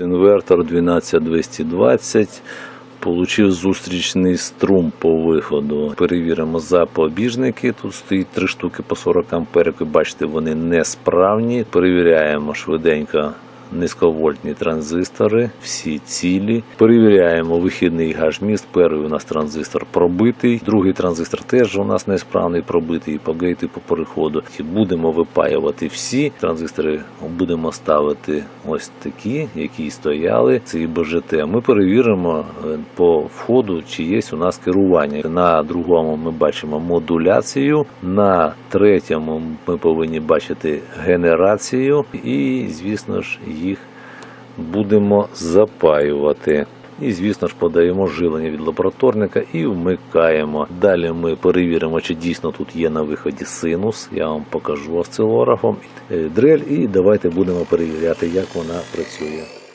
Інвертор 12220 Получив зустрічний струм по виходу. Перевіримо запобіжники. Тут стоїть три штуки по 40 ампер. Бачите, вони несправні. Перевіряємо швиденько низьковольтні транзистори, всі цілі. Перевіряємо вихідний гашміст. Перший у нас транзистор пробитий, другий транзистор теж у нас несправний пробитий по гейту по переходу. Будемо випаювати всі транзистори. Будемо ставити ось такі, які стояли. Це і БЖТ. Ми перевіримо е, по входу, чи є у нас керування. На другому ми бачимо модуляцію, на третьому ми повинні бачити генерацію, і, звісно ж, їх будемо запаювати. І, звісно ж, подаємо жилення від лабораторника і вмикаємо. Далі ми перевіримо, чи дійсно тут є на виході синус. Я вам покажу осцилографом, е, дрель, і давайте будемо перевіряти, як вона працює.